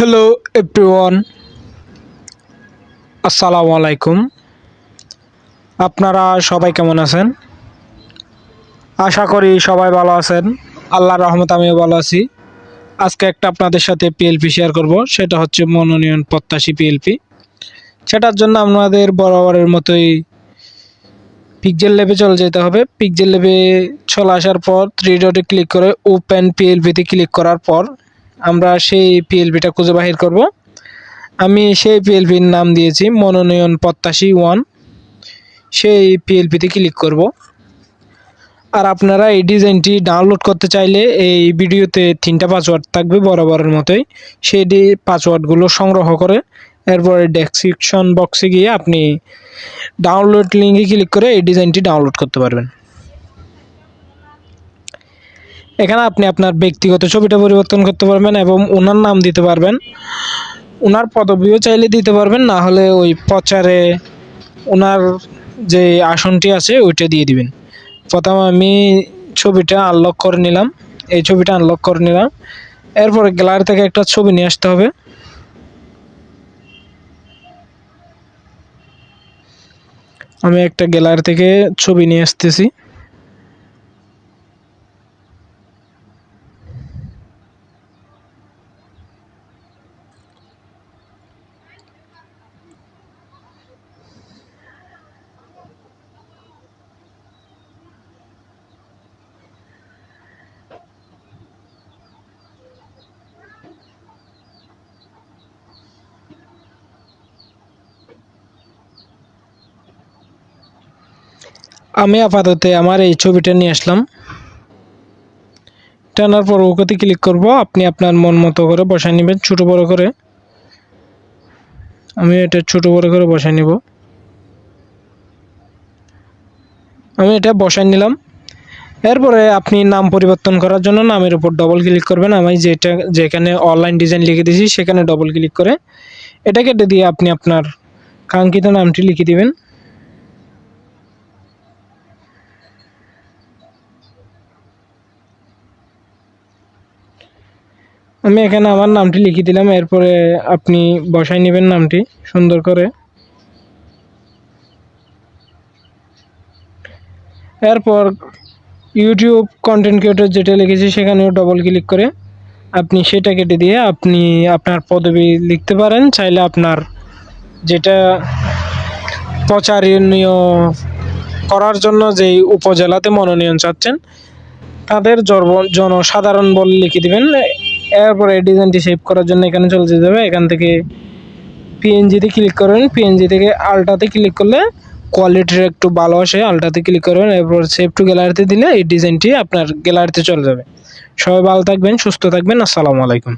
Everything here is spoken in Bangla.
হ্যালো এভরিওয়ান আসসালামু আলাইকুম আপনারা সবাই কেমন আছেন আশা করি সবাই ভালো আছেন আল্লাহর রহমত আমিও ভালো আছি আজকে একটা আপনাদের সাথে পিএলপি শেয়ার করব সেটা হচ্ছে মনোনয়ন প্রত্যাশী পিএলপি সেটার জন্য আপনাদের বরাবরের মতোই পিকজেল লেবে চলে যেতে হবে পিকজেল লেবে চলে আসার পর থ্রি ডটে ক্লিক করে ওপেন পিএলপিতে ক্লিক করার পর আমরা সেই পিএলপিটা খুঁজে বাহির করব। আমি সেই পিএলপির নাম দিয়েছি মনোনয়ন প্রত্যাশী ওয়ান। সেই পিএলপিতে ক্লিক করব। আর আপনারা এই ডিজাইনটি ডাউনলোড করতে চাইলে এই ভিডিওতে তিনটা পাসওয়ার্ড থাকবে বরাবরের মতোই। সেই পাসওয়ার্ডগুলো সংগ্রহ করে এরপরে ডেসক্রিপশন বক্সে গিয়ে আপনি ডাউনলোড লিঙ্কে ক্লিক করে এই ডিজাইনটি ডাউনলোড করতে পারবেন। এখানে আপনি আপনার ব্যক্তিগত ছবিটা পরিবর্তন করতে পারবেন এবং ওনার নাম দিতে পারবেন। ওনার পদবিও চাইলে দিতে পারবেন, না হলে ওই প্রচারে ওনার যে আসনটি আছে ওইটা দিয়ে দিবেন। প্রথম আমি ছবিটা আনলক করে নিলাম, এই ছবিটা আনলক করে নিলাম। এরপরে গ্যালারি থেকে একটা ছবি নিয়ে আসতে হবে। আমি একটা গ্যালারি থেকে ছবি নিয়ে আসতেছি। আমি আপাতত আমার এই ছবিটা নিয়ে আসলাম। টানার পর ওকেতে ক্লিক করব, আপনি আপনার মন মতো করে বসায় নেবেন, ছোট বড় করে। আমি এটা ছোট বড় করে বসায় নিব। আমি এটা বসায় নিলাম। এরপরে আপনি নাম পরিবর্তন করার জন্য নামের উপর ডবল ক্লিক করবেন। আমি যেটা, যেখানে অনলাইন ডিজাইন লিখে দিয়েছি, সেখানে ডবল ক্লিক করে এটা কেটে দিয়ে আপনি আপনার কাঙ্ক্ষিত নামটি লিখে দিবেন। আমি এখানে আমার নামটি লিখে দিলাম, এরপরে আপনি বসাই নেবেন নামটি সুন্দর করে। এরপর ইউটিউব কন্টেন্ট ক্রিয়েটর যেটা লিখেছি সেখানেও ডবল ক্লিক করে আপনি সেটা কেটে দিয়ে আপনি আপনার পদবি লিখতে পারেন, চাইলে আপনার যেটা প্রচারণীয় করার জন্য যেই উপজেলাতে মনোনয়ন চাচ্ছেন, তাদের জনসাধারণ বলে লিখে দিবেন। এরপরে ডিজাইনটি সেভ করার জন্য এখানে চলে যেতে হবে। এখান থেকে পিএনজিতে ক্লিক করবেন পিএনজি থেকে আলটাতে ক্লিক করলে কোয়ালিটির একটু ভালো আসে আলটাতে ক্লিক করবেন এরপর সেভ টু গ্যালারিতে দিলে এই ডিজাইনটি আপনার গ্যালারিতে চলে যাবে। সবাই ভালো থাকবেন, সুস্থ থাকবেন। আসসালামু আলাইকুম।